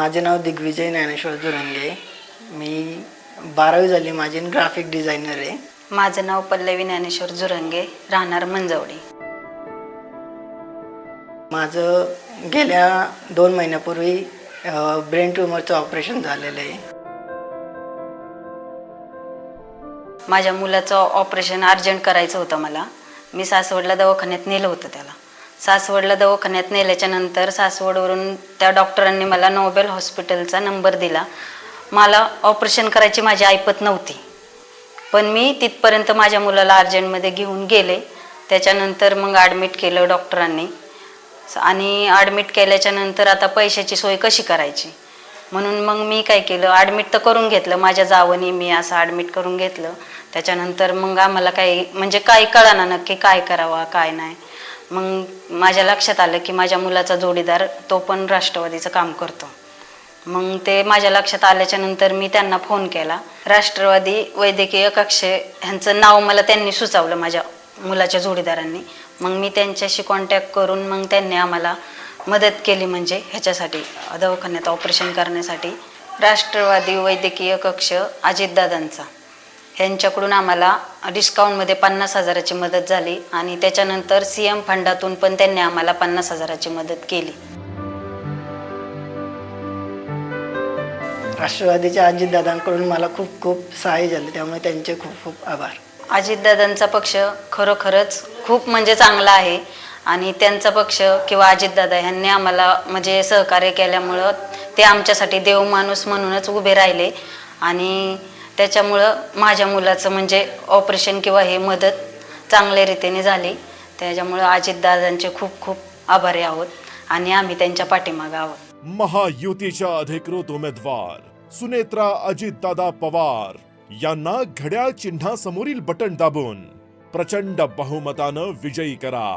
माझे नाव दिग्विजय ज्ञानेश्वर जुरंगे मी बारावी झाली माझी ग्राफिक डिझायनर आहे. माझं नाव पल्लवी ज्ञानेश्वर जुरंगे राहणार मंजवडी. माझं गेल्या दोन महिन्यापूर्वी ब्रेन ट्युमरचं ऑपरेशन झालेलं आहे. माझ्या मुलाचं ऑपरेशन अर्जंट करायचं होतं मला. मी सासवडला दवाखान्यात नेलं होतं त्याला. सासवडला दवाखान्यात नेल्याच्या नंतर सासवडवरून त्या डॉक्टरांनी मला नोबेल हॉस्पिटलचा नंबर दिला. मला ऑपरेशन करायची माझी ऐपत नव्हती. पण मी तिथपर्यंत माझ्या मुलाला अर्जंटमध्ये घेऊन गेले. त्याच्यानंतर मग ॲडमिट केलं डॉक्टरांनी. आणि ॲडमिट केल्याच्यानंतर आता पैशाची सोय कशी करायची? म्हणून मग मी काय केलं? ॲडमिट तर करून घेतलं. माझ्या जावनी मी असं ॲडमिट करून घेतलं. त्याच्यानंतर मग आम्हाला काही म्हणजे काही कळाना नक्की काय करावं काय नाही. मग माझ्या लक्षात आलं की माझ्या मुलाचा जोडीदार तो पण राष्ट्रवादीचं काम करतो. मग ते माझ्या लक्षात आल्याच्यानंतर मी त्यांना फोन केला. राष्ट्रवादी वैद्यकीय कक्ष ह्यांचं नाव मला त्यांनी सुचवलं माझ्या मुलाच्या जोडीदारांनी. मग मी त्यांच्याशी कॉन्टॅक्ट करून मग त्यांनी आम्हाला मदत केली म्हणजे ह्याच्यासाठी दवाखान्यात ऑपरेशन करण्यासाठी. राष्ट्रवादी वैद्यकीय कक्ष अजितदादांचा. ह्यांच्याकडून आम्हाला डिस्काउंटमध्ये पन्नास हजाराची मदत झाली आणि त्याच्यानंतर सी एम फंडातून पण त्यांनी आम्हाला पन्नास हजाराची मदत केली. राष्ट्रवादीच्या अजितदादांकडून मला खूप खूप सहाय्य झाले. त्यामुळे त्यांचे खूप खूप आभार. अजितदादांचा पक्ष खरोखरच खूप म्हणजे चांगला आहे. आणि त्यांचा पक्ष किंवा अजितदादा यांनी आम्हाला म्हणजे सहकार्य केल्यामुळं ते आमच्यासाठी देव माणूस म्हणूनच उभे राहिले. आणि त्याच्यामुळं माझ्या मुलाचं म्हणजे ऑपरेशन किंवा हे मदत चांगल्या रीतीने झाली. त्याच्यामुळं अजितदादांचे खूप खूप आभारी आहोत आणि आम्ही त्यांच्या पाठीमागे आहोत. महायुतीच्या अधिकृत उमेदवार सुनेत्रा अजितदादा पवार यांना घड्याळ चिन्हासमोरील बटन दाबून प्रचंड बहुमतानं विजयी करा.